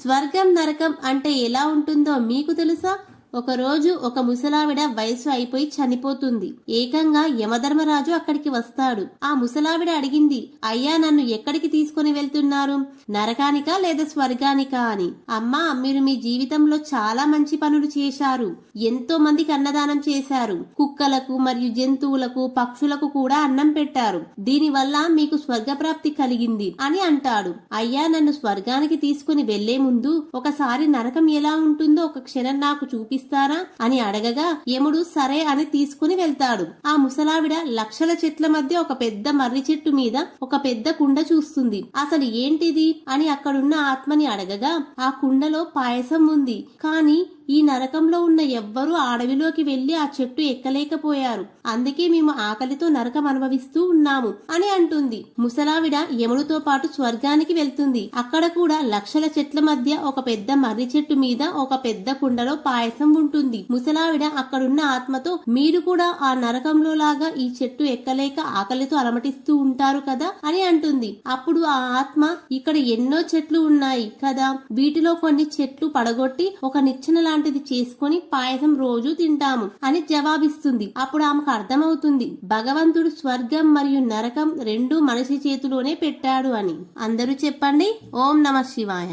స్వర్గం నరకం అంటే ఎలా ఉంటుందో మీకు తెలుసా? ఒకరోజు ఒక ముసలావిడ వయసు అయిపోయి చనిపోతుంది. ఏకంగా యమధర్మరాజు అక్కడికి వస్తాడు. ఆ ముసలావిడ అడిగింది అయ్యా నన్ను ఎక్కడికి తీసుకుని వెళ్తున్నారు? నరకానికా లేదా స్వర్గానికా అని. అమ్మా మీరు మీ జీవితంలో చాలా మంచి పనులు చేశారు. ఎంతో మందికి అన్నదానం చేశారు. కుక్కలకు మరియు జంతువులకు పక్షులకు కూడా అన్నం పెట్టారు. దీనివల్ల మీకు స్వర్గప్రాప్తి కలిగింది అని అంటాడు. అయ్యా నన్ను స్వర్గానికి తీసుకుని వెళ్ళే ముందు ఒకసారి నరకం ఎలా ఉంటుందో ఒక క్షణం నాకు చూపి చూపిస్తారా అని అడగగా యముడు సరే అని తీసుకుని వెళ్తాడు. ఆ ముసలావిడ లక్షల చెట్ల మధ్య ఒక పెద్ద మర్రి చెట్టు మీద ఒక పెద్ద కుండ చూస్తుంది. అసలు ఏంటిది? అని అక్కడున్న ఆత్మని అడగగా ఆ కుండలో పాయసం ఉంది. కానీ ఈ నరకంలో ఉన్న ఎవ్వరూ అడవిలోకి వెళ్ళి ఆ చెట్టు ఎక్కలేకపోయారు. అందుకే మేము ఆకలితో నరకం అనుభవిస్తూ ఉన్నాము అని అంటుంది. ముసలావిడ యముడితో పాటు స్వర్గానికి వెళ్తుంది. అక్కడ కూడా లక్షల చెట్ల మధ్య ఒక పెద్ద మర్రి చెట్టు మీద ఒక పెద్ద కుండలో పాయసం ఉంటుంది. ముసలావిడ అక్కడున్న ఆత్మతో మీరు కూడా ఆ నరకంలో లాగా ఈ చెట్టు ఎక్కలేక ఆకలితో అలమటిస్తూ ఉంటారు కదా అని అంటుంది. అప్పుడు ఆ ఆత్మ ఇక్కడ ఎన్నో చెట్లు ఉన్నాయి కదా. వీటిలో కొన్ని చెట్లు పడగొట్టి ఒక నిచ్చెన లాంటిది చేసుకొని పాయసం రోజు తింటాము అని జవాబిస్తుంది. అప్పుడు ఆమెకు అర్థమవుతుంది. భగవంతుడు స్వర్గం మరియు నరకం రెండు మనిషి చేతిలోనే పెట్టాడు అని. అందరూ చెప్పండి. ఓం నమ శివాయ.